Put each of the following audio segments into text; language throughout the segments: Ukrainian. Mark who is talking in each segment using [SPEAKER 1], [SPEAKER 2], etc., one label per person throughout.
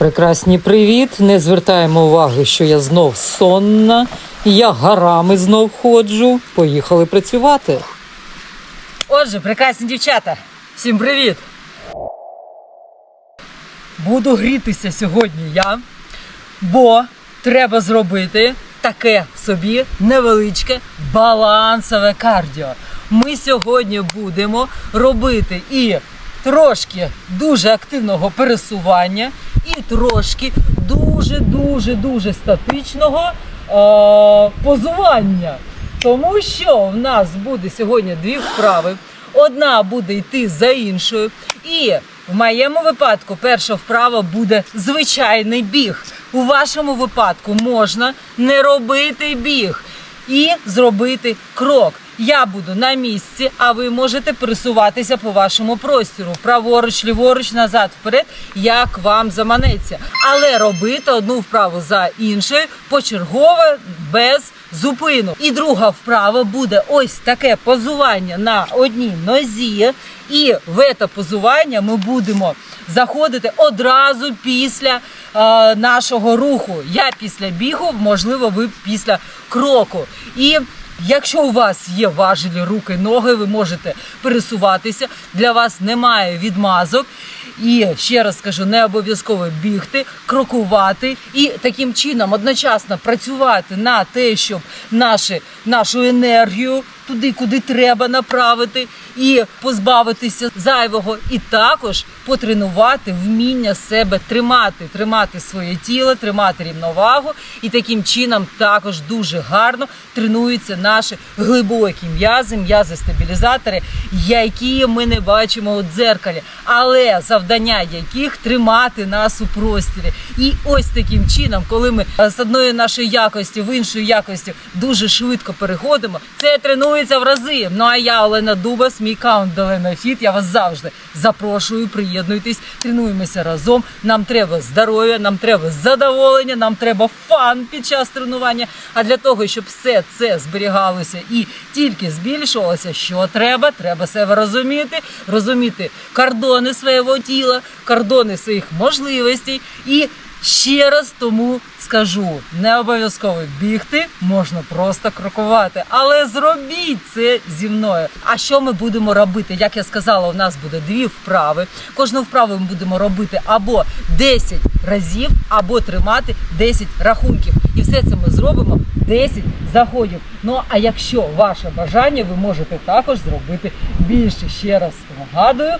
[SPEAKER 1] Прекрасні привіт. Не звертаємо уваги, що я знов сонна. Я горами знов ходжу. Поїхали працювати. Отже, прекрасні дівчата, всім привіт! Буду грітися сьогодні я, бо треба зробити таке собі невеличке балансове кардіо. Ми сьогодні будемо робити і трошки дуже активного пересування, і трошки дуже-дуже дуже статичного е- позування. Тому що в нас буде сьогодні дві вправи. Одна буде йти за іншою. І в моєму випадку перша вправа буде звичайний біг. У вашому випадку можна не робити біг і зробити крок. Я буду на місці, а ви можете пересуватися по вашому простіру. Праворуч, ліворуч, назад, вперед, як вам заманеться. Але робити одну вправу за іншою почергово без зупину. І друга вправа буде ось таке позування на одній нозі. І в це позування ми будемо заходити одразу після е, нашого руху. Я після бігу, можливо, ви після кроку. І Якщо у вас є важелі руки, ноги, ви можете пересуватися. Для вас немає відмазок. І ще раз скажу, не обов'язково бігти, крокувати і таким чином одночасно працювати на те, щоб наші, нашу енергію туди, куди треба направити, і позбавитися зайвого, і також потренувати вміння себе тримати, тримати своє тіло, тримати рівновагу, і таким чином також дуже гарно тренуються наші глибокі м'язи, м'язи-стабілізатори, які ми не бачимо у дзеркалі, але завдання яких тримати нас у простірі. І ось таким чином, коли ми е, з одної нашої якості в іншу якості дуже швидко переходимо, це тренується в рази. Ну а я Олена Дубас, мій каунт Олена Фіт. Я вас завжди запрошую, приєднуйтесь, тренуємося разом. Нам треба здоров'я, нам треба задоволення, нам треба фан під час тренування. А для того, щоб все це зберігалося і тільки збільшувалося, що треба? Треба себе розуміти, розуміти кордони свого тіла, кордони своїх можливостей і. Ще раз тому скажу, не обов'язково бігти, можна просто крокувати, але зробіть це зі мною. А що ми будемо робити? Як я сказала, у нас буде дві вправи. Кожну вправу ми будемо робити або 10 разів, або тримати 10 рахунків. І все це ми зробимо 10 заходів. Ну а якщо ваше бажання, ви можете також зробити більше. Ще раз нагадую.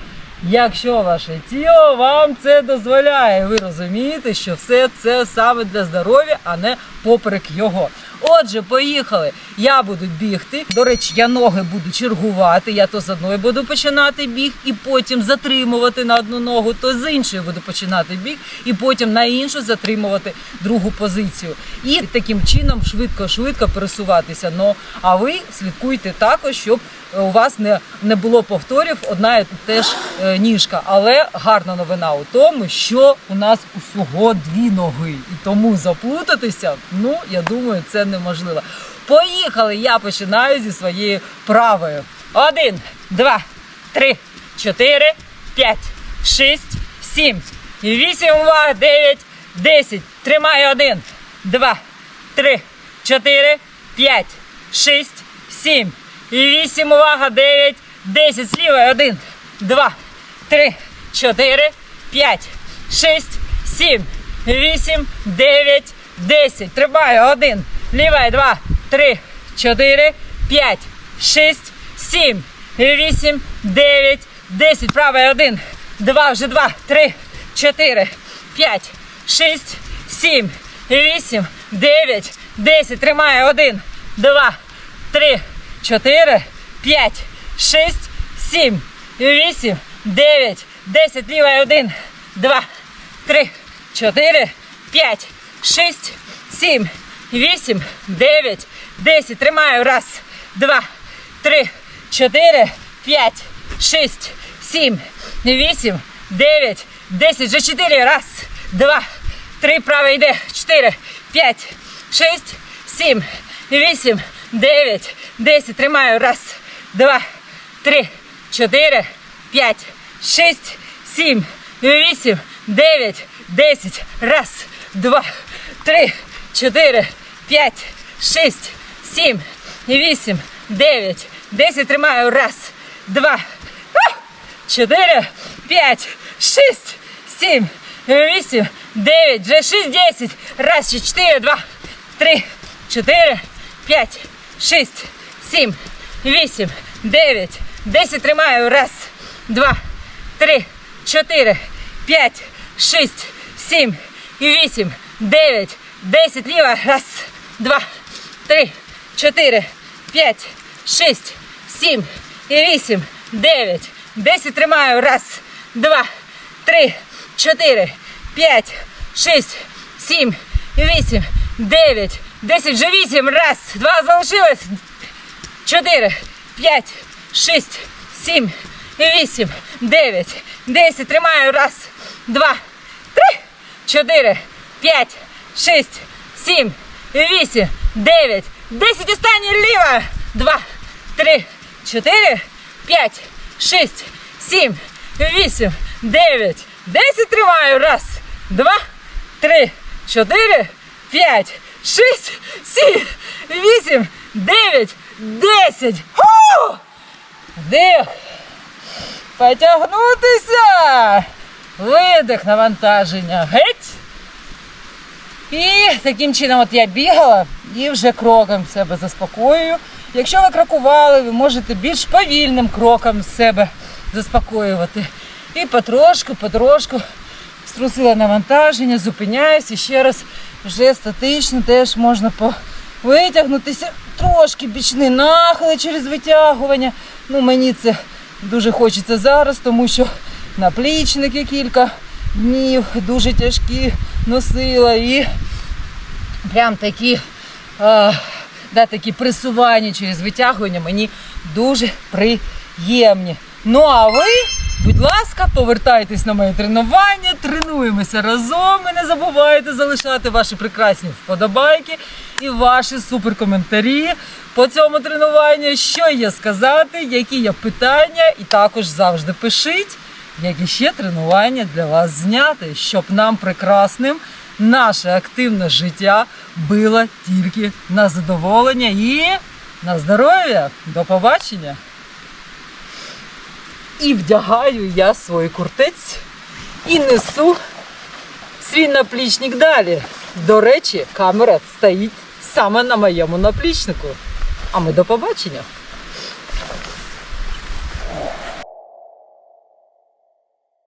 [SPEAKER 1] Якщо ваше тіло вам це дозволяє, ви розумієте, що все це саме для здоров'я, а не поперек його. Отже, поїхали. Я буду бігти. До речі, я ноги буду чергувати. Я то з одної буду починати біг і потім затримувати на одну ногу, то з іншої буду починати біг і потім на іншу затримувати другу позицію. І таким чином швидко-швидко пересуватися. Ну а ви слідкуйте також, щоб у вас не, не було повторів одна і теж е, ніжка. Але гарна новина у тому, що у нас усього дві ноги. І тому заплутатися, ну я думаю, це неможливо. Поїхали! Я починаю зі своєю правою. Один, два, три, чотири, п'ять, шість, сім, вісім, увага, дев'ять, десять. Тримаю один, два, три, чотири, п'ять, шість, сім. Вісім, увага, дев'ять, десять. Сліва. Один, два, три, чотири, п'ять, шість, сім, вісім, дев'ять, десять. Тримаю. Один. Ліве. Два, три, чотири, п'ять, шість, сім, вісім, дев'ять, десять. Правий. Один, два, вже два, три, чотири, п'ять, шість, сім, вісім, дев'ять, десять. Тримаю. Один, два, три, чотири, п'ять, шість, сім, вісім, дев'ять, десять. Лівий. Один, два, три, чотири, п'ять, шість, сім, вісім, дев'ять, десять. Тримаю. Раз, два, три, чотири, п'ять, шість, сім, вісім, дев'ять, десять. Вже чотири. Раз, два, три. Правий йде. Чотири, п'ять, шість, сім, вісім, дев'ять, десять. Тримаю. Раз, два, три, чотири, п'ять, шість, сім, вісім, дев'ять, десять. Раз, два, три, чотири, п'ять, шість, сім, вісім, дев'ять, десять. Тримаю. Раз, два, а! чотири, п'ять, шість, сім, вісім, дев'ять, вже шість, десять. Раз, ще чотири, два, три, чотири, п'ять, шість, сім, вісім, дев'ять, десять. Тримаю. Раз, два, три, чотири, п'ять, шість, сім, вісім, дев'ять, десять. Ліва. Раз, Два, три, чотири, п'ять, шість, сім, вісім, дев'ять, десять. Тримаю. Раз, два, три, чотири, п'ять, шість, сім, вісім, дев'ять, десять. Вже вісім. Раз, два, залишилось. Чотири, п'ять, шість, сім, вісім, дев'ять, десять. Тримаю. Раз, два, три, чотири, п'ять, шість, сім, вісім, дев'ять, десять. Останнє ліва. Два, три, чотири, п'ять, шість, сім, вісім, дев'ять, десять. Тримаю. Раз, два, три, чотири, п'ять, шість, сім, вісім, дев'ять, десять. Ху! Вдих. Потягнутися. Видих навантаження. Геть. І таким чином от я бігала і вже кроком себе заспокоюю. Якщо ви крокували, ви можете більш повільним кроком себе заспокоювати. І потрошку, потрошку струсила навантаження, зупиняюсь і ще раз вже статично теж можна витягнутися. Трошки бічний нахили через витягування. Ну, мені це дуже хочеться зараз, тому що наплічники кілька днів дуже тяжкі носила і прям такі, е, да, такі пресування через витягування мені дуже приємні. Ну а ви, будь ласка, повертайтесь на моє тренування, тренуємося разом і не забувайте залишати ваші прекрасні вподобайки і ваші суперкоментарі по цьому тренуванню, що є сказати, які є питання, і також завжди пишіть, які ще тренування для вас зняти, щоб нам прекрасним наше активне життя було тільки на задоволення і на здоров'я. До побачення! І вдягаю я свій куртець і несу свій наплічник далі. До речі, камера стоїть саме на моєму наплічнику. А ми до побачення!